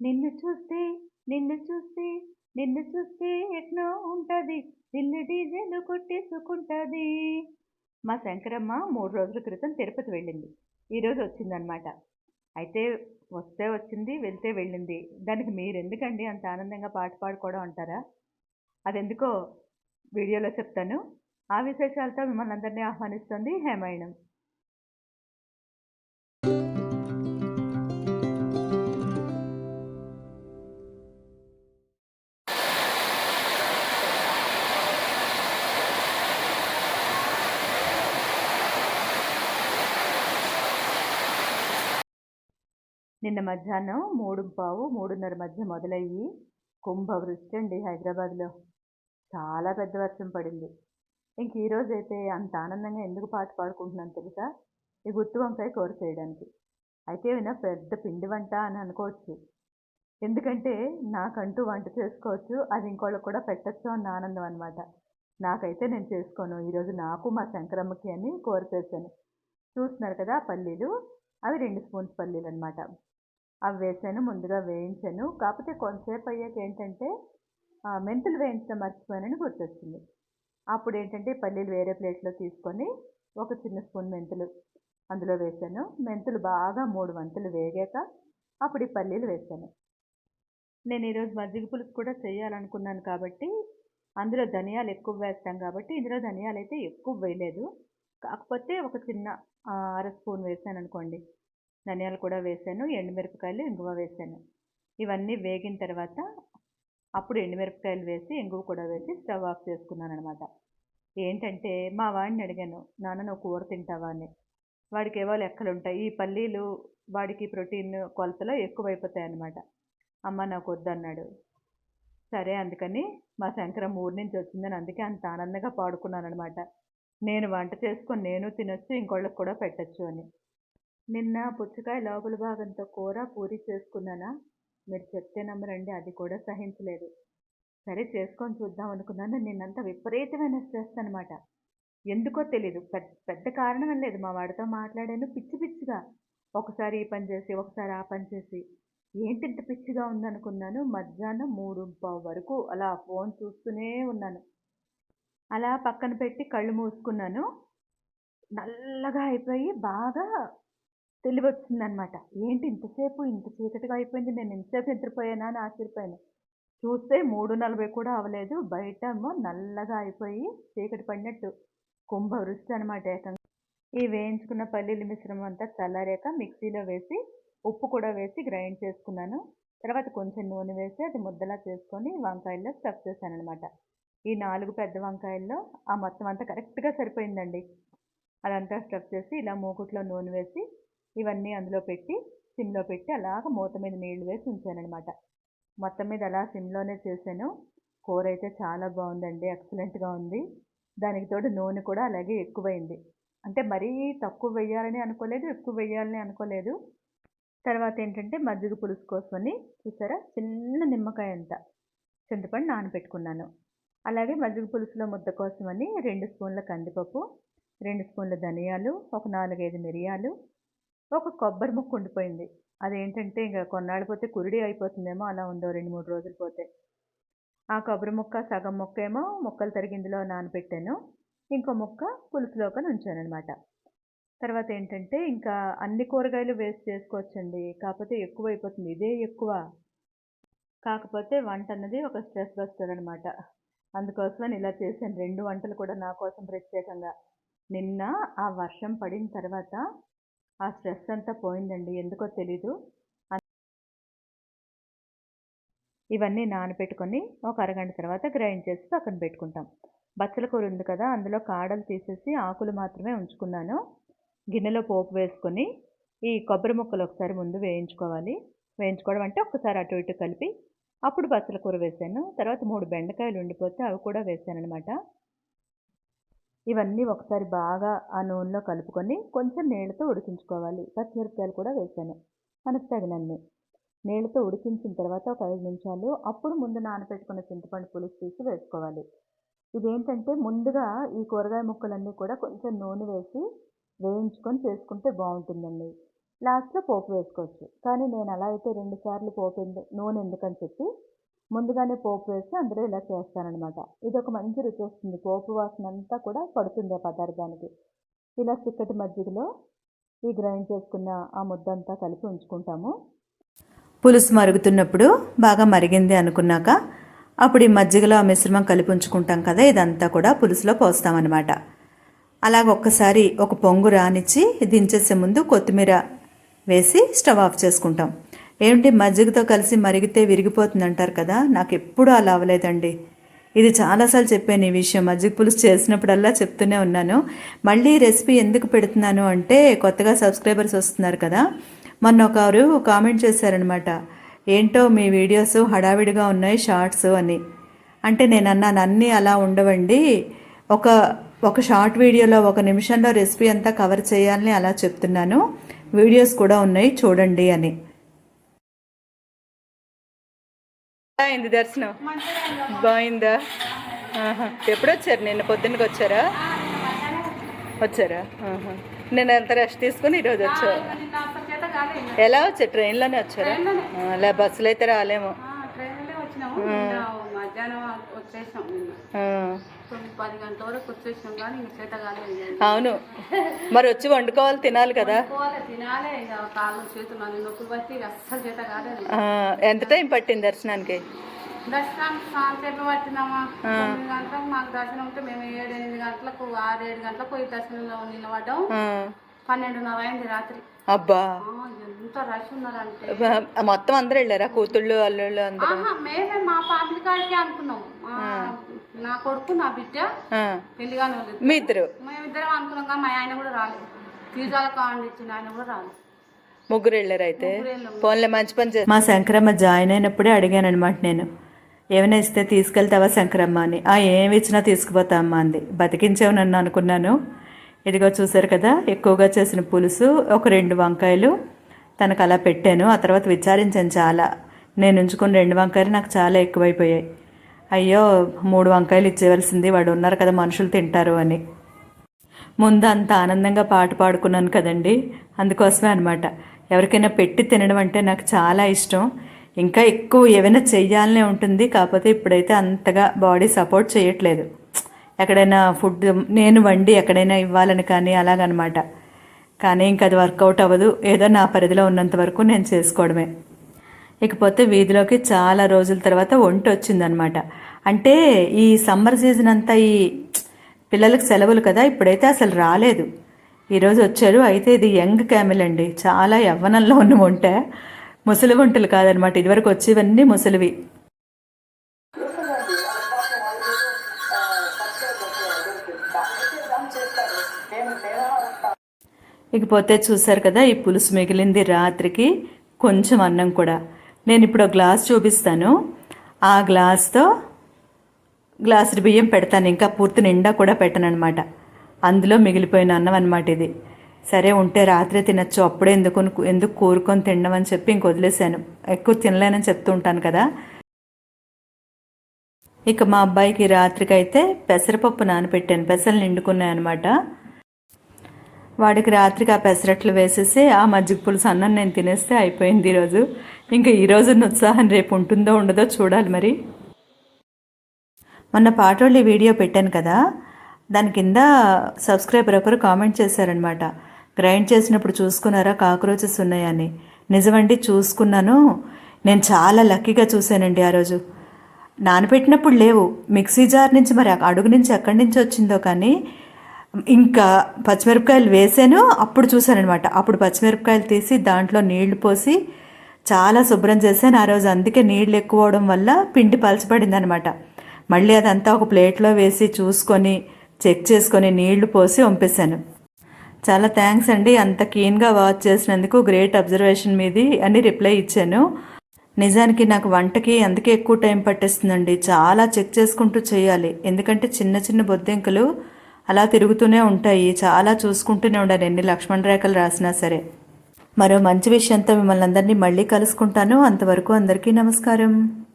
నిన్ను చూస్తే నిన్ను చూస్తే నిన్ను చూస్తే ఎట్నో ఉంటుంది. దిల్లు డీజేలు కొట్టేసుకుంటుంది. మా శంకరమ్మ మూడు రోజుల క్రితం తిరుపతి వెళ్ళింది. ఈరోజు వచ్చిందనమాట అయితే వస్తే వచ్చింది వెళ్తే వెళ్ళింది. దానికి మీరు ఎందుకండి అంత ఆనందంగా పాట పాడుకోవడం అంటారా? అదెందుకో వీడియోలో చెప్తాను. ఆ విశేషాలతో మిమ్మల్ని అందరినీ ఆహ్వానిస్తుంది హేమాయణం. నిన్న మధ్యాహ్నం మూడు పావు మూడున్నర మధ్య మొదలయ్యి కుంభవృష్టి అండి హైదరాబాద్లో. చాలా పెద్ద వర్షం పడింది. ఇంక ఈరోజు అయితే అంత ఆనందంగా ఎందుకు పాట పాడుకుంటున్నాను తెలుసా? ఈ గుత్తి వంకాయ కూర చేయడానికి. అయితే ఏమైనా పెద్ద పిండి వంట అని అనుకోవచ్చు. ఎందుకంటే నాకంటూ వంట చేసుకోవచ్చు అది ఇంకోళ్ళకి కూడా పెట్టచ్చు అన్న ఆనందం అనమాట నాకైతే నేను చేసుకోను. ఈరోజు నాకు మా శంకరమ్మకి అని కూర చేశాను. చూస్తున్నారు కదా పల్లీలు? అవి రెండు స్పూన్స్ పల్లీలు అనమాట అవి వేసాను ముందుగా వేయించాను. కాకపోతే కొంతసేపు అయ్యాక ఏంటంటే మెంతులు వేయించడం మర్చిపోయానని గుర్తొచ్చింది. అప్పుడు ఏంటంటే పల్లీలు వేరే ప్లేట్లో తీసుకొని ఒక చిన్న స్పూన్ మెంతులు అందులో వేసాను. మెంతులు బాగా మూడు వంతులు వేగాక అప్పుడు ఈ పల్లీలు వేసాను. నేను ఈరోజు మజ్జిగ పులుసు కూడా చేయాలనుకున్నాను కాబట్టి అందులో ధనియాలు ఎక్కువ వేస్తాం కాబట్టి ఇందులో ధనియాలు అయితే ఎక్కువ వేయలేదు. కాకపోతే ఒక చిన్న అర స్పూన్ వేసాను అనుకోండి ధనియాలు కూడా వేసాను ఎండుమిరపకాయలు ఇంగువ వేసాను. ఇవన్నీ వేగిన తర్వాత అప్పుడు ఎండుమిరపకాయలు వేసి ఇంగువ కూడా వేసి స్టవ్ ఆఫ్ చేసుకున్నాను అనమాట ఏంటంటే మా వాడిని అడిగాను నాన్న నువ్వు కూర తింటావా? అని. వాడికి ఏవో లెక్కలు ఉంటాయి ఈ పల్లీలు వాడికి ప్రోటీన్ కొలతలో ఎక్కువైపోతాయి అనమాట అమ్మ నాకు వద్దన్నాడు. సరే అందుకని మా శంకరం ఊరి నుంచి వచ్చిందని అందుకే అంత ఆనందంగా పాడుకున్నాను అనమాట నేను వంట చేసుకొని నేను తినొచ్చు ఇంకోళ్ళకి కూడా పెట్టచ్చు అని. నిన్న పుచ్చకాయ లోపల భాగంతో కూర పూరి చేసుకున్నానా? మీరు చెప్తే నమ్మరండి అది కూడా సహించలేదు. సరే చేసుకొని చూద్దాం అనుకున్నాను. నిన్నంత విపరీతమైన స్ట్రెస్ అనమాట ఎందుకో తెలీదు. పెద్ద పెద్ద కారణం లేదు. మా వాడితో మాట్లాడాను పిచ్చి పిచ్చిగా. ఒకసారి ఈ పని చేసి ఒకసారి ఆ పని చేసి. ఏంటి ఇంత పిచ్చిగా ఉందనుకున్నాను? మధ్యాహ్నం మూడు వరకు అలా ఫోన్ చూస్తూనే ఉన్నాను. అలా పక్కన పెట్టి కళ్ళు మూసుకున్నాను. నల్లగా అయిపోయి బాగా తెలివి వచ్చిందనమాట ఏంటి ఇంతసేపు ఇంత చీకటిగా అయిపోయింది. నేను ఇంతసేపు నిద్రపోయానా? అని ఆశ్చర్యపోయాను. చూస్తే మూడు నలభై కూడా అవ్వలేదు బయట ఏమో నల్లగా అయిపోయి చీకటి పడినట్టు. కుంభవృష్టి అనమాట ఏకంగా. ఈ వేయించుకున్న పల్లీల మిశ్రమం అంతా చల్లారాక మిక్సీలో వేసి ఉప్పు కూడా వేసి గ్రైండ్ చేసుకున్నాను. తర్వాత కొంచెం నూనె వేసి అది ముద్దలా చేసుకొని వంకాయల్లో స్టఫ్ చేశాను అనమాట ఈ నాలుగు పెద్ద వంకాయల్లో ఆ మొత్తం అంతా కరెక్ట్గా సరిపోయిందండి. అదంతా స్టఫ్ చేసి ఇలా మూకుట్లో నూనె వేసి ఇవన్నీ అందులో పెట్టి సిమ్లో పెట్టి అలాగ మూత మీద నీళ్ళు వేసి ఉంచానమాట మొత్తం మీద అలా సిమ్లోనే చేశాను. కూర అయితే చాలా బాగుందండి ఎక్సలెంట్గా ఉంది. దానికి తోడు నూనె కూడా అలాగే ఎక్కువైంది. అంటే మరీ తక్కువ వేయాలని అనుకోలేదు ఎక్కువ వేయాలని అనుకోలేదు. తర్వాత ఏంటంటే మజ్జిగ పులుసు కోసమని చూసారా? చిన్న నిమ్మకాయ అంత చింతపండు నానబెట్టుకున్నాను. అలాగే మజ్జిగ పులుసులో ముద్ద కోసమని రెండు స్పూన్ల కందిపప్పు రెండు స్పూన్ల ధనియాలు ఒక నాలుగైదు మిరియాలు ఒక కొబ్బరి ముక్క ఉండిపోయింది. అదేంటంటే ఇంకా కొన్నాళ్ళు పోతే కురిడి అయిపోతుందేమో అలా ఉందో రెండు మూడు రోజులు పోతే. ఆ కొబ్బరి ముక్క సగం ముక్క ఏమో ముక్కలు తరిగిందులో నానబెట్టాను. ఇంకో ముక్క పులుసులోకి ఉంచాను అనమాట తర్వాత ఏంటంటే ఇంకా అన్ని కూరగాయలు వేస్ట్ చేసుకోవచ్చండి. కాకపోతే ఎక్కువ అయిపోతుంది. ఇదే ఎక్కువ. కాకపోతే వంట అన్నది ఒక స్ట్రెస్ బస్టర్ అనమాట అందుకోసమని ఇలా చేశాను. రెండు వంటలు కూడా నా కోసం ప్రత్యేకంగా. నిన్న ఆ వర్షం పడిన తర్వాత ఆ స్ట్రెస్ అంతా పోయిందండి. ఎందుకో తెలీదు. ఇవన్నీ నానబెట్టుకొని ఒక అరగంట తర్వాత గ్రైండ్ చేసి పక్కన పెట్టుకుంటాం. బచ్చల కూర ఉంది కదా అందులో కాడలు తీసేసి ఆకులు మాత్రమే ఉంచుకున్నాను. గిన్నెలో పోపు వేసుకొని ఈ కొబ్బరి ముక్కలు ఒకసారి ముందు వేయించుకోవాలి. వేయించుకోవడం అంటే ఒకసారి అటు ఇటు కలిపి అప్పుడు బచ్చల కూర వేసాను. తర్వాత మూడు బెండకాయలు ఉండిపోతే అవి కూడా వేసాను అనమాట ఇవన్నీ ఒకసారి బాగా ఆ నూనెలో కలుపుకొని కొంచెం నీళ్ళతో ఉడికించుకోవాలి. పచ్చిమిరపకాయలు కూడా వేసాను. మనకు తగినన్ని నీళ్ళతో ఉడికించిన తర్వాత ఒక ఐదు నిమిషాలు అప్పుడు ముందు నానబెట్టుకున్న చింతపండు పులుసు తీసి వేసుకోవాలి. ఇదేంటంటే ముందుగా ఈ కూరగాయ ముక్కలన్నీ కూడా కొంచెం నూనె వేసి వేయించుకొని చేసుకుంటే బాగుంటుందండి. లాస్ట్లో పోపు వేసుకోవచ్చు. కానీ నేను అలా అయితే రెండు సార్లు పోపు ఎందు- నూనె ఎందుకని చెప్పి ముందుగానే పోపు వేసి అందులో ఇలా చేస్తానన్నమాట. ఇది ఒక మంచి రుచి వస్తుంది. పోపు వాసన అంతా కూడా పడుతుంది ఆ పదార్థానికి. ఇలా చిక్కటి మజ్జిగలో ఈ గ్రైండ్ చేసుకున్న ఆ ముద్దంతా కలిపి ఉంచుకుంటాము. పులుసు మరుగుతున్నప్పుడు బాగా మరిగింది అనుకున్నాక అప్పుడు ఈ మజ్జిగలో ఆ మిశ్రమం కలిపి ఉంచుకుంటాం కదా ఇదంతా కూడా పులుసులో పోస్తామన్నమాట. అలాగ ఒక్కసారి ఒక పొంగు రానిచ్చి దించేసే ముందు కొత్తిమీర వేసి స్టవ్ ఆఫ్ చేసుకుంటాం. ఏంటి మజ్జిగతో కలిసి మరిగితే విరిగిపోతుంది అంటారు కదా? నాకు ఎప్పుడూ అలా అవ్వలేదండి. ఇది చాలాసార్లు చెప్పాను ఈ విషయం. మజ్జిగ పులుసు చేసినప్పుడల్లా చెప్తూనే ఉన్నాను. మళ్ళీ రెసిపీ ఎందుకు పెడుతున్నాను అంటే కొత్తగా సబ్స్క్రైబర్స్ వస్తున్నారు కదా? మొన్న ఒకరు కామెంట్ చేశారనమాట. ఏంటో మీ వీడియోస్ హడావిడిగా ఉన్నాయి షార్ట్స్ అని. అంటే నేను అన్నాను అన్నీ అలా ఉండవండి. ఒక ఒక షార్ట్ వీడియోలో ఒక నిమిషంలో రెసిపీ అంతా కవర్ చేయాలని అలా చెప్తున్నాను. వీడియోస్ కూడా ఉన్నాయి చూడండి అని. అయింది దర్శనం? బాగుందా? ఆహా. ఎప్పుడు వచ్చారు నిన్న పొద్దున్నకి వచ్చారా? వచ్చారా. నేను అంత రెస్ట్ తీసుకుని ఈరోజు వచ్చారు? ఎలా వచ్చారు? ట్రైన్లోనే వచ్చారా? లే బస్సులో అయితే రాలేము అవును. మరి వచ్చి వండుకోవాలి తినాలి కదా? ఎంత టైం పట్టింది దర్శనానికి? దర్శనానికి సాయంత్రం తొమ్మిది గంటలకు మాకు దర్శనం ఉంటే మేము ఏడు ఎనిమిది గంటలకు ఆరు ఏడు గంటలకు పోయి దర్శనంలో నిలబడ్డాం. పన్నెండున్నర అయింది రాత్రి. అబ్బా. మొత్తం అందరూ వెళ్ళారా? కూతుళ్ళు అల్లుళ్ళు అందరూ? మేమే మా ఫ్యామిలీ కాడికే అనుకున్నాం. ఆ, నా కొడుకు నా బిడ్డ పెళ్ళిగానే వాళ్ళు మీ ఇద్దరు? మేమిద్దరం అనుకున్నాం కానీ మా ఆయన కూడా రాలేదు. తీర్థాల కాండి ఇచ్చిన ఆయన కూడా రాలేదు. ముగ్గురు వెళ్ళారు అయితే. ఫోన్లో మంచి పని చేసి మా శంకరమ్మ జాయిన్ అయినప్పుడే అడిగాను అనమాట నేను. ఏమైనా ఇస్తే తీసుకెళ్తావా శంకరమ్మ అని. ఆ ఏమి ఇచ్చినా తీసుకుపోతా అమ్మ అంది. బతికించావు నన్ను అనుకున్నాను. ఇదిగో చూసారు కదా ఎక్కువగా చేసిన పులుసు ఒక రెండు వంకాయలు తనకు అలా పెట్టాను. ఆ తర్వాత విచారించాను చాలా. నేను ఉంచుకున్న రెండు వంకాయలు నాకు చాలా ఎక్కువైపోయాయి. అయ్యో మూడు వంకాయలు ఇచ్చేవలసింది వాడు ఉన్నారు కదా మనుషులు తింటారు అని. ముందు అంత ఆనందంగా పాట పాడుకున్నాను కదండి. అందుకోసమే అనమాట ఎవరికైనా పెట్టి తినడం అంటే నాకు చాలా ఇష్టం. ఇంకా ఎక్కువ ఏమైనా చెయ్యాలనే ఉంటుంది. కాకపోతే ఇప్పుడైతే అంతగా బాడీ సపోర్ట్ చేయట్లేదు ఎక్కడైనా ఫుడ్ నేను వండి ఎక్కడైనా ఇవ్వాలని కానీ అలాగనమాట. కానీ ఇంకా అది వర్కౌట్ అవ్వదు. ఏదో నా పరిధిలో ఉన్నంత వరకు నేను చేసుకోవడమే. ఇకపోతే వీధిలోకి చాలా రోజుల తర్వాత ఒంటి వచ్చిందనమాట. అంటే ఈ సమ్మర్ సీజన్ అంతా ఈ పిల్లలకు సెలవులు కదా ఇప్పుడైతే అసలు రాలేదు. ఈరోజు వచ్చారు. అయితే ఇది యంగ్ క్యామిల్ అండి. చాలా యవ్వనంలో ఉన్న వంట ముసలి వంటలు కాదనమాట. ఇదివరకు వచ్చేవన్నీ ముసలివి. ఇకపోతే చూసారు కదా ఈ పులుసు మిగిలింది రాత్రికి కొంచెం అన్నం కూడా. నేను ఇప్పుడు ఒక గ్లాస్ చూపిస్తాను. ఆ గ్లాస్తో గ్లాసుడు బియ్యం పెడతాను. ఇంకా పూర్తి నిండా కూడా పెట్టను అనమాట అందులో మిగిలిపోయిన అన్నం అనమాట ఇది. సరే ఉంటే రాత్రే తినచ్చు. అప్పుడే ఎందుకు ఎందుకు కోరుకొని తినడం అని చెప్పి ఇంక వదిలేశాను. ఎక్కువ తినలేనని చెప్తూ ఉంటాను కదా. ఇక మా అబ్బాయికి రాత్రికైతే పెసరపప్పు నానబెట్టాను. పెసలు నిండుకున్నాయి అనమాట వాడికి రాత్రికి ఆ పెసరట్లు వేసేసి ఆ మజ్జిగ పులుసు అన్నం నేను తినేస్తే అయిపోయింది ఈరోజు. ఇంకా ఈరోజు ఉత్సాహం రేపు ఉంటుందో ఉండదో చూడాలి మరి. మొన్న పాటోళ్ళు వీడియో పెట్టాను కదా దాని కింద సబ్స్క్రైబర్ ఒకరు కామెంట్ చేశారనమాట గ్రైండ్ చేసినప్పుడు చూసుకున్నారా కాక్రోచెస్ ఉన్నాయని. నిజమండి చూసుకున్నాను. నేను చాలా లక్కీగా చూశానండి ఆ రోజు. నానబెట్టినప్పుడు లేవు. మిక్సీ జార్ నుంచి మరి అడుగు నుంచి ఎక్కడి నుంచి వచ్చిందో కానీ ఇంకా పచ్చిమిరపకాయలు వేసాను అప్పుడు చూశానమాట అప్పుడు పచ్చిమిరపకాయలు తీసి దాంట్లో నీళ్ళు పోసి చాలా శుభ్రం చేశాను. ఆ రోజు అందుకే నీళ్ళు ఎక్కువ అవడం వల్ల పిండి పలచబడింది అనమాట మళ్ళీ అదంతా ఒక ప్లేట్లో వేసి చూసుకొని చెక్ చేసుకొని నీళ్ళు పోసి పంపేశాను చాలా థ్యాంక్స్ అండి. అంత కీన్గా వాచ్ చేసినందుకు గ్రేట్ అబ్జర్వేషన్ మీది అని రిప్లై ఇచ్చాను. నిజానికి నాకు వంటకి అందుకే ఎక్కువ టైం పట్టేస్తుందండి. చాలా చెక్ చేసుకుంటూ చేయాలి. ఎందుకంటే చిన్న చిన్న బొద్దింకలు అలా తిరుగుతూనే ఉంటాయి. చాలా చూసుకుంటూనే ఉండాలి. ఎన్ని లక్ష్మణ రేఖలు రాసినా సరే. మరో మంచి విషయంతో మిమ్మల్ని అందరినీ మళ్ళీ కలుసుకుంటాను. అంతవరకు అందరికీ నమస్కారం.